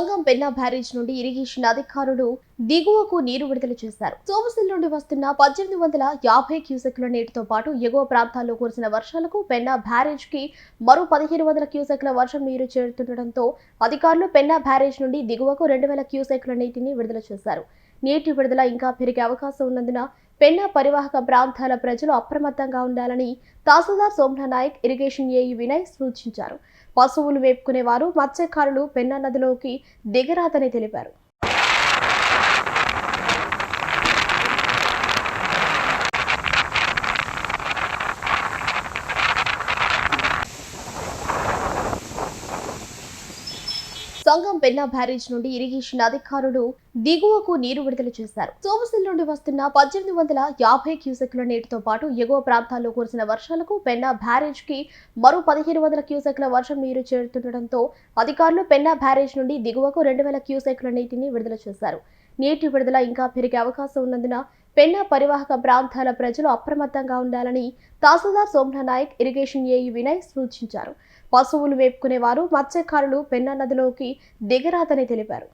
సంగం Penna barrage నుండి irrigation అధికారులు దిగువకు నీరు విడుదల చేశారు. సోమసిల్ నుండి వస్తున్న పద్దెనిమిది వందల యాభై క్యూసెక్ల నీటితో పాటు ఎగువ ప్రాంతాల్లో కురిసిన వర్షాలకు పెన్నా బ్యారేజ్కి మరో పదిహేను వందల క్యూసెక్ల వర్షం నీరు చేరుతుండటంతో అధికారులు పెన్నా బ్యారేజ్ నుండి దిగువకు రెండు వేల క్యూసెక్ల నీటిని విడుదల చేశారు. నీటి విడుదల ఇంకా పెరిగే అవకాశం ఉన్నందున పెన్నా పరివాహక ప్రాంతాల ప్రజలు అప్రమత్తంగా ఉండాలని తహసీల్దార్ సోమనా నాయక్ ఇరిగేషన్ ఏఈ వినయ్ సూచించారు. పశువులు వేపుకునే వారు మత్స్యకారులు పెన్నా నదిలోకి దిగరాదని తెలిపారు. సంగం పెన్నా బ్యారేజ్ నుండి ఇరిగేషన్ అధికారులు దిగువకు నీరు విడుదల చేశారు. సోమశిల నుండి వస్తున్న పద్దెనిమిది వందల యాభై క్యూసెక్ల నీటితో పాటు ఎగువ ప్రాంతాల్లో కురిసిన వర్షాలకు పెన్నా బ్యారేజ్కి మరో పదిహేను వందల క్యూసెక్ల వర్షం నీరు చేరుతుండటంతో అధికారులు పెన్నా బ్యారేజ్ నుండి దిగువకు రెండు వేల క్యూసెక్ల నీటిని విడుదల చేశారు. నీటి విడుదల ఇంకా పెరిగే అవకాశం ఉన్నందున పెన్నా పరివాహక ప్రాంతాల ప్రజలు అప్రమత్తంగా ఉండాలని తహసీల్దార్ సోమనా నాయక్ ఇరిగేషన్ ఏఈ వినయ్ సూచించారు. పశువులు వేపుకునేవారు మత్స్యకారులు పెన్నా నదిలోకి దిగరాదని తెలిపారు.